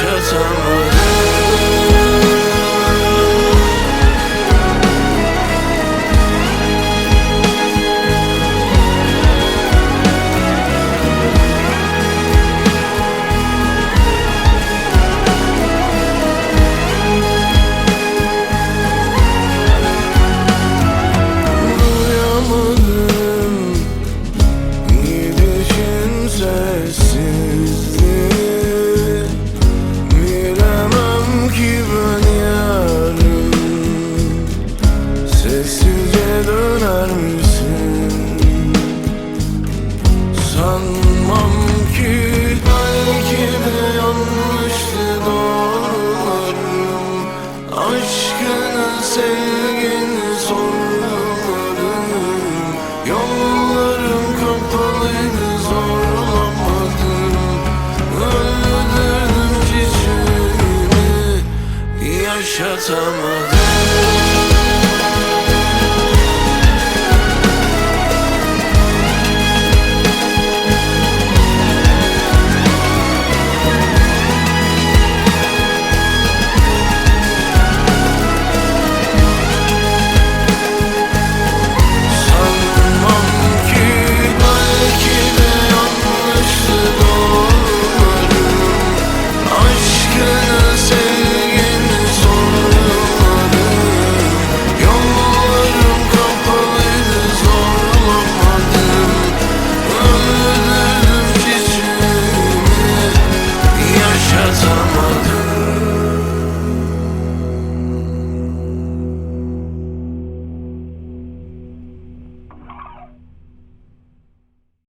precious Sevgini sormadım Yollarım kapalıydı zorlamadım Öldürdüm çiçeğini yaşatamadım